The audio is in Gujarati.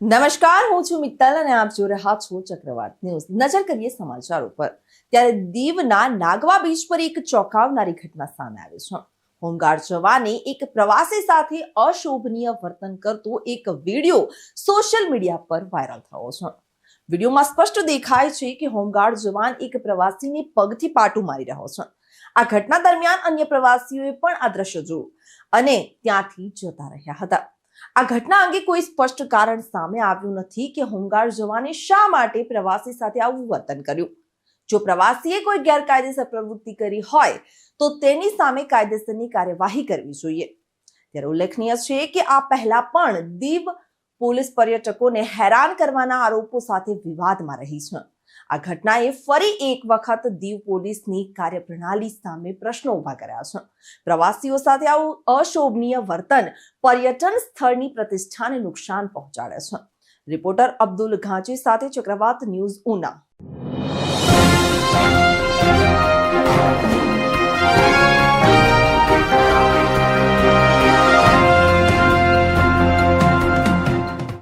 નમસ્કાર, હું છું મિત્તલ અને આપ જોઈ રહ્યા છો ચક્રવાત ન્યૂઝ. નજર કરીએ સમાચાર ઉપર. ત્યારે દીવના નાગવા બીચ પર એક ચોંકાવનારી ઘટના સામે આવી છે. હોમગાર્ડ જવાને એક પ્રવાસી સાથે અશોભનીય વર્તન કરતો એક વીડિયો સોશિયલ મીડિયા પર વાયરલ થયો છે. વિડીયોમાં સ્પષ્ટ દેખાય છે કે હોમગાર્ડ જવાન એક પ્રવાસીને પગથી પાટું મારી રહ્યો છે. આ ઘટના દરમિયાન અન્ય પ્રવાસીઓએ પણ આ દ્રશ્ય જોયું અને ત્યાંથી જતા રહ્યા હતા. આ ઘટના અંગે કોઈ સ્પષ્ટ કારણ સામે આવ્યું નથી કે હોમગાર્ડ જવાને શા માટે પ્રવાસી સાથે આવું વર્તન કર્યું? જો પ્રવાસીએ કોઈ ગેરકાયદેસર પ્રવૃત્તિ કરી હોય, તો તેની સામે કાયદેસરની કાર્યવાહી કરવી જોઈએ. ત્યારે ઉલ્લેખનીય છે કે આ પહેલા પણ દીવ પોલીસ પર્યટકોને હેરાન કરવાના આરોપો સાથે વિવાદમાં રહી છે. આ ઘટનાએ ફરી એક વખત દીવ પોલીસની કાર્યપ્રણાલી સામે પ્રશ્નો ઊભા કર્યા છે. પ્રવાસીઓ સાથે આવું અશોભનીય વર્તન પર્યટન સ્થળની પ્રતિષ્ઠાને નુકસાન પહોંચાડે છે. રિપોર્ટર અબ્દુલ ઘાંચી સાથે ચક્રવાત ન્યૂઝ ઉના.